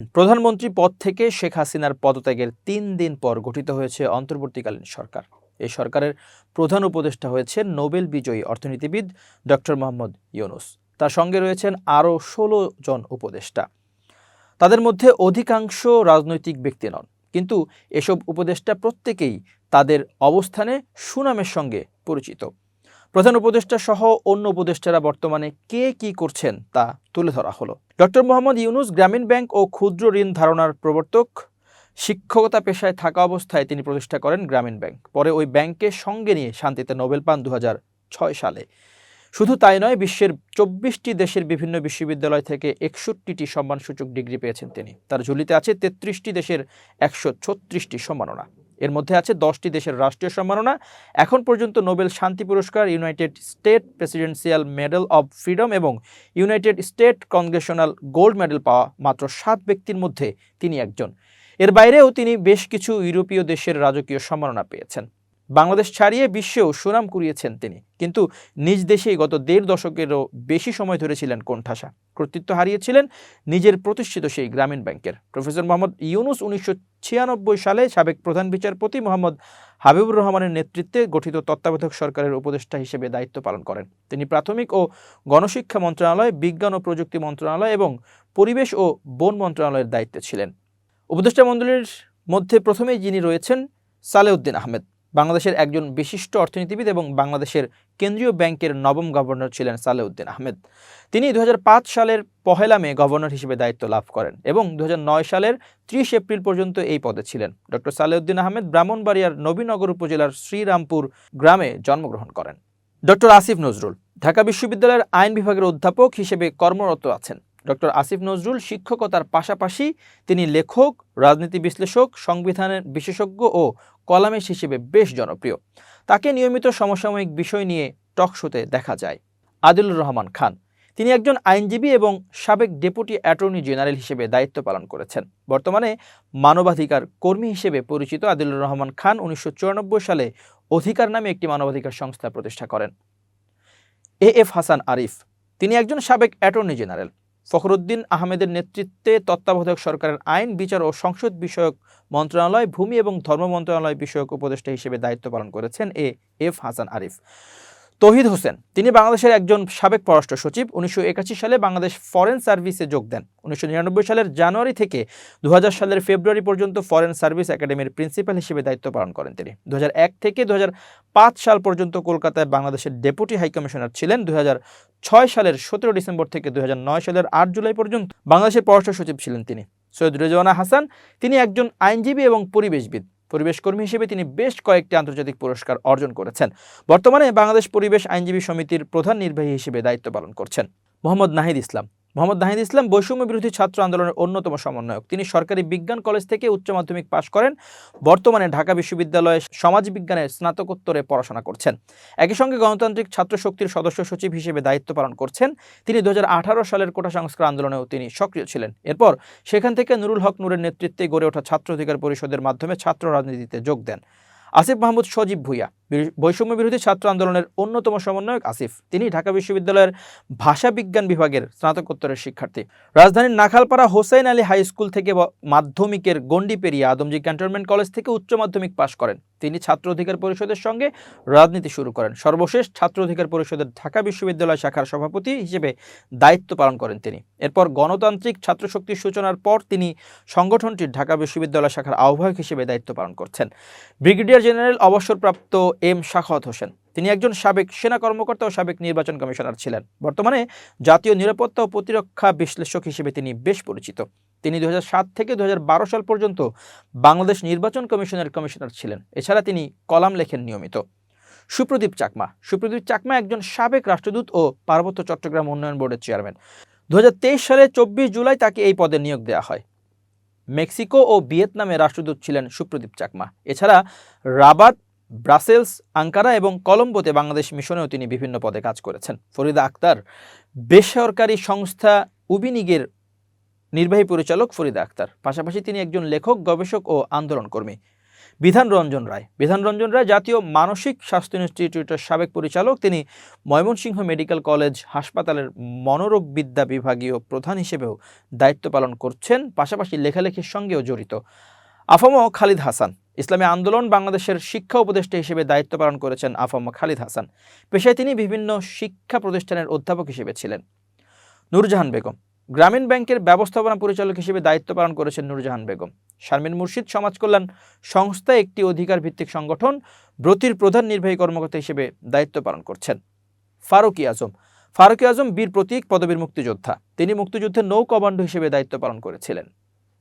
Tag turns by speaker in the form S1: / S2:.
S1: প্রধানমন্ত্রী পদ থেকে শেখ হাসিনার পদত্যাগের তিন দিন পর গঠিত হয়েছে অন্তর্বর্তীকালীন সরকার। এই সরকারের প্রধান উপদেষ্টা হয়েছে নোবেল বিজয়ী অর্থনীতিবিদ ডক্টর মোহাম্মদ ইউনুস। তার সঙ্গে রয়েছেন আরও ষোলো জন উপদেষ্টা। তাদের মধ্যে অধিকাংশ রাজনৈতিক ব্যক্তি নন। কিন্তু এসব উপদেষ্টা প্রত্যেকেই তাদের অবস্থানে সুনামের সঙ্গে পরিচিত। প্রধান উপদেষ্টা সহ অন্য উপদেষ্টারা বর্তমানে কে কি করছেন তা তুলে ধরা হলো। ডক্টর মোহাম্মদ ইউনুস গ্রামীণ ব্যাংক ও ক্ষুদ্র ঋণ ধারণার প্রবর্তক। শিক্ষকতা পেশায় থাকা অবস্থায় তিনি প্রতিষ্ঠা করেন গ্রামীণ ব্যাংক। পরে ওই ব্যাংকে সঙ্গে নিয়ে শান্তিতে নোবেল পান দু সালে। শুধু তাই নয়, বিশ্বের চব্বিশটি দেশের বিভিন্ন বিশ্ববিদ্যালয় থেকে একষট্টিটি সম্মানসূচক ডিগ্রি পেয়েছেন তিনি। তার ঝুলিতে আছে তেত্রিশটি দেশের একশো ছত্রিশটি সম্মাননা। এর মধ্যে আছে দশটি দেশের রাষ্ট্রীয় সম্মাননা। এখন পর্যন্ত নোবেল শান্তি পুরস্কার United State presidential medal of freedom এবং United State congressional gold medal পাওয়া মাত্র সাত ব্যক্তির মধ্যে তিনি একজন। এর বাইরেও তিনি বেশ কিছু ইউরোপীয় দেশের রাজকীয় সম্মাননা পেয়েছেন। বাংলাদেশ ছাড়িয়ে বিশ্বেও সুনাম কুড়িয়েছেন তিনি। কিন্তু নিজ দেশেই গত দেড় দশকেরও বেশি সময় ধরেছিলেন কোণঠাসা। কর্তৃত্ব হারিয়েছিলেন নিজের প্রতিষ্ঠিত সেই গ্রামীণ ব্যাংকের। প্রফেসর মোহাম্মদ ইউনুস উনিশশো ছিয়ানব্বই সালে সাবেক প্রধান বিচারপতি মোহাম্মদ হাবিবুর রহমানের নেতৃত্বে গঠিত তত্ত্বাবধায়ক সরকারের উপদেষ্টা হিসেবে দায়িত্ব পালন করেন। তিনি প্রাথমিক ও গণশিক্ষা মন্ত্রণালয়, বিজ্ঞান ও প্রযুক্তি মন্ত্রণালয় এবং পরিবেশ ও বন মন্ত্রণালয়ের দায়িত্বে ছিলেন। উপদেষ্টা মণ্ডলীর মধ্যে প্রথমেই যিনি রয়েছেন সালেউদ্দিন আহমেদ। বাংলাদেশের একজন বিশিষ্ট অর্থনীতিবিদ এবং বাংলাদেশের কেন্দ্রীয় ব্যাংকের নবম গভর্নর ছিলেন সালেউদ্দিন আহমেদ। তিনি দু হাজার পাঁচ সালের পহেলা মে গভর্নর হিসেবে দায়িত্ব লাভ করেন এবং দু হাজার নয় সালের ত্রিশ এপ্রিল পর্যন্ত এই পদে ছিলেন। ডক্টর সালেউদ্দিন আহমেদ ব্রাহ্মণবাড়িয়ার নবীনগর উপজেলার শ্রীরামপুর গ্রামে জন্মগ্রহণ করেন। ডক্টর আসিফ নজরুল, ঢাকা বিশ্ববিদ্যালয়ের আইন বিভাগের অধ্যাপক হিসেবে কর্মরত আছেন। ডক্টর আসিফ নজরুল শিক্ষকতার পাশাপাশি তিনি লেখক, রাজনীতি বিশ্লেষক, সংবিধানের বিশেষজ্ঞ ও কলামিস্ট হিসেবে বেশ জনপ্রিয়। তাকে নিয়মিত সমসাময়িক বিষয় নিয়ে টক শোতে দেখা যায়। আদিলুর রহমান খান, তিনি একজন আইনজীবী এবং সাবেক ডেপুটি অ্যাটর্নি জেনারেল হিসেবে দায়িত্ব পালন করেছেন। বর্তমানে মানবাধিকার কর্মী হিসেবে পরিচিত আদিলুর রহমান খান উনিশশো চুরানব্বই সালে অধিকার নামে একটি মানবাধিকার সংস্থা প্রতিষ্ঠা করেন। এ এফ হাসান আরিফ, তিনি একজন সাবেক অ্যাটর্নি জেনারেল। ফখরুদ্দিন আহমেদের নেতৃত্বে তত্ত্বাবধায়ক সরকারের আইন, বিচার ও সংসদ বিষয়ক মন্ত্রণালয়, ভূমি এবং ধর্ম মন্ত্রণালয় বিষয়ক উপদেষ্টা হিসেবে দায়িত্ব পালন করেছেন এ এফ হাসান আরিফ। তহিদ হোসেন, তিনি বাংলাদেশের একজন সাবেক পররাষ্ট্র সচিব। উনিশশো একাশি সালে বাংলাদেশ ফরেন সার্ভিসে যোগ দেন। উনিশশো নিরানব্বই সালের জানুয়ারি থেকে দু হাজার সালের ফেব্রুয়ারি পর্যন্ত ফরেন সার্ভিস একাডেমির প্রিন্সিপাল হিসেবে দায়িত্ব পালন করেন তিনি। দু হাজার এক থেকে দু হাজার পাঁচ সাল পর্যন্ত কলকাতায় বাংলাদেশের ডেপুটি হাইকমিশনার ছিলেন। দু সালের সতেরো ডিসেম্বর থেকে দু হাজার নয় সালের আট জুলাই পর্যন্ত বাংলাদেশের পররাষ্ট্র সচিব ছিলেন তিনি। সৈয়দ রেজওয়ানা হাসান, তিনি একজন আইনজীবী এবং পরিবেশবিদ। পরিবেশ কর্মী হিসেবে তিনি বেশ কয়েকটি আন্তর্জাতিক পুরস্কার অর্জন করেছেন। বর্তমানে বাংলাদেশ পরিবেশ আইনজীবী সমিতির প্রধান নির্বাহী হিসেবে দায়িত্ব পালন করছেন। মোহাম্মদ নাহিদ ইসলাম। মোহাম্মদ নাহিদ ইসলাম বৈষম্য বিরোধী ছাত্র আন্দোলনের অন্যতম সমন্বয়ক। তিনি সরকারি বিজ্ঞান কলেজ থেকে উচ্চ মাধ্যমিক পাশ করেন। বর্তমানে ঢাকা বিশ্ববিদ্যালয়ে সমাজ বিজ্ঞানের স্নাতকোত্তরে পড়াশোনা করছেন। একই সঙ্গে গণতান্ত্রিক ছাত্র শক্তির সদস্য সচিব হিসেবে দায়িত্ব পালন করছেন। তিনি দু হাজার আঠারো সালের কোটা সংস্কার আন্দোলনেও তিনি সক্রিয় ছিলেন। এরপর সেখান থেকে নুরুল হক নুরের নেতৃত্বে গড়ে ওঠা ছাত্র অধিকার পরিষদের মাধ্যমে ছাত্র রাজনীতিতে যোগ দেন। আসিফ মাহমুদ, সজীব ভুইয়া। বৈষম্য বিরোধী ছাত্র আন্দোলনের অন্যতম সমন্বয়ক আসিফ। তিনি ঢাকা বিশ্ববিদ্যালয়ের ভাষা বিজ্ঞান বিভাগের স্নাতকোত্তরের শিক্ষার্থী। রাজধানীর নাখালপাড়া হোসেন আলী হাই স্কুল থেকে মাধ্যমিকের গন্ডি পেরিয়ে আদমজি ক্যান্টনমেন্ট কলেজ থেকে উচ্চ মাধ্যমিক পাশ করেন। তিনি ছাত্র অধিকার পরিষদের সঙ্গে রাজনীতি শুরু করেন। সর্বশেষ ছাত্র অধিকার পরিষদের ঢাকা বিশ্ববিদ্যালয় শাখার সভাপতি হিসেবে দায়িত্ব পালন করেন তিনি। এরপর গণতান্ত্রিক ছাত্র শক্তির সূচনার পর তিনি সংগঠনটির ঢাকা বিশ্ববিদ্যালয় শাখার আহ্বায়ক হিসেবে দায়িত্ব পালন করছেন। ব্রিগেডিয়ার জেনারেল অবসরপ্রাপ্ত এম শাখাওয়াত হোসেন। তিনি একজন সাবেক সেনা কর্মকর্তা ও সাবেক নির্বাচন কমিশনার ছিলেন। বর্তমানে জাতীয় নিরাপত্তা ও প্রতিরক্ষা বিশ্লেষক হিসেবে তিনি বেশ পরিচিত। তিনি দু হাজার সাত থেকে দু হাজার বারো সাল পর্যন্ত বাংলাদেশ নির্বাচন কমিশনের কমিশনার ছিলেন। এছাড়া তিনি কলাম লেখেন নিয়মিত। সুপ্রদীপ চাকমা। সুপ্রদীপ চাকমা একজন সাবেক রাষ্ট্রদূত ও পার্বত্য চট্টগ্রাম উন্নয়ন বোর্ডের চেয়ারম্যান। দু হাজার তেইশ সালে চব্বিশ জুলাই তাকে এই পদে নিয়োগ দেওয়া হয়। মেক্সিকো ও ভিয়েতনামে রাষ্ট্রদূত ছিলেন সুপ্রদীপ চাকমা। এছাড়া রাবাত ব্রাসেলস, আঙ্কারা এবং কলম্বোতে বাংলাদেশ মিশনেও তিনি বিভিন্ন পদে কাজ করেছেন। ফরিদা আক্তার, বেসরকারি সংস্থা উবিনিগের নির্বাহী পরিচালক ফরিদা আক্তার। পাশাপাশি তিনি একজন লেখক, গবেষক ও আন্দোলনকর্মী। বিধান রঞ্জন রায়। বিধান রঞ্জন রায় জাতীয় মানসিক স্বাস্থ্য ইনস্টিটিউটের সাবেক পরিচালক। তিনি ময়মনসিংহ মেডিকেল কলেজ হাসপাতালের মনোরোগ বিদ্যা বিভাগীয় প্রধান হিসেবেও দায়িত্ব পালন করছেন। পাশাপাশি লেখালেখির সঙ্গেও জড়িত। আফম খালিদ হাসান। ইসলামী আন্দোলন বাংলাদেশের শিক্ষা উপদেষ্টা হিসেবে দায়িত্ব পালন করেছেন আফম খালিদ হাসান। পেশায় তিনি বিভিন্ন শিক্ষা প্রতিষ্ঠানের অধ্যাপক হিসেবে ছিলেন। নূরজাহান বেগম। গ্রামীণ ব্যাংকের ব্যবস্থাপনা পরিচালক হিসেবে দায়িত্ব পালন করেছেন নূরজাহান বেগম। শারমিন মুর্শিদ সমাজ কল্যাণ সংস্থা একটি অধিকার ভিত্তিক সংগঠন, ব্রতির প্রধান নির্বাহী কর্মকর্তা হিসেবে দায়িত্ব পালন করছেন। ফারুকি আজম। ফারুকি আজম বীর প্রতীক, পদবীর মুক্তিযোদ্ধা। তিনি মুক্তিযুদ্ধের নৌ কমান্ডো হিসেবে দায়িত্ব পালন করেছিলেন।